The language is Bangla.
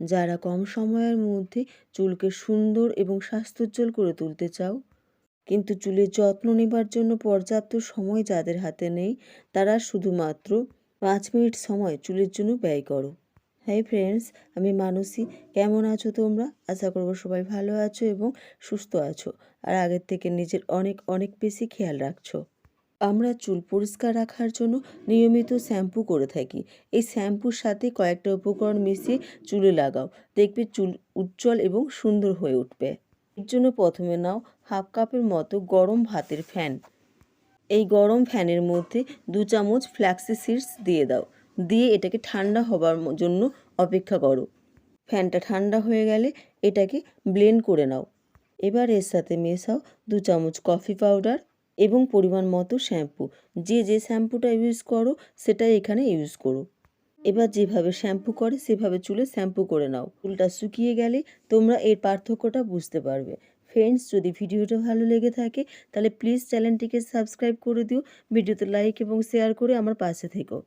যারা কম সময়ের মধ্যে চুলকে সুন্দর এবং স্বাস্থ্যোজ্জ্বল করে তুলতে চাও। কিন্তু চুলের যত্ন নেবার জন্য পর্যাপ্ত সময় যাদের হাতে নেই, তারা শুধুমাত্র পাঁচ মিনিট সময় চুলের জন্য ব্যয় করো। হাই ফ্রেন্ডস আমি মানসী। কেমন আছো তোমরা? আশা করব সবাই ভালো আছো এবং সুস্থ আছো। আর আগের থেকে নিজের অনেক অনেক বেশি খেয়াল রাখছো। আমরা চুল পরিষ্কার রাখার জন্য নিয়মিত শ্যাম্পু করে থাকি। এই শ্যাম্পুর সাথে কয়েকটা উপকরণ মিশিয়ে চুলে লাগাও। দেখবে চুল উজ্জ্বল এবং সুন্দর হয়ে উঠবে। এর জন্য প্রথমে নাও হাফ কাপের মতো গরম ভাতের ফ্যান। এই গরম ফ্যানের মধ্যে দু চামচ ফ্ল্যাক্সি সিডস দিয়ে দাও। দিয়ে এটাকে ঠান্ডা হবার জন্য অপেক্ষা করো। ফ্যানটা ঠান্ডা হয়ে গেলে এটাকে ব্লেন্ড করে নাও। এবার এর সাথে মেশাও দু চামচ কফি পাউডার এবং পরিমাণ মতো শ্যাম্পু। যে যে শ্যাম্পুটা ইউজ করো, সেটাই এখানে ইউজ করো। এবার যেভাবে শ্যাম্পু করে, সেভাবে চুলে শ্যাম্পু করে নাও। চুলটা শুকিয়ে গেলে তোমরা এর পার্থক্যটা বুঝতে পারবে। ফ্রেন্ডস যদি ভিডিওটা ভালো লেগে থাকে, তাহলে প্লিজ চ্যানেলটিকে সাবস্ক্রাইব করে দিও। ভিডিওতে লাইক এবং শেয়ার করে আমার পাশে থেকো।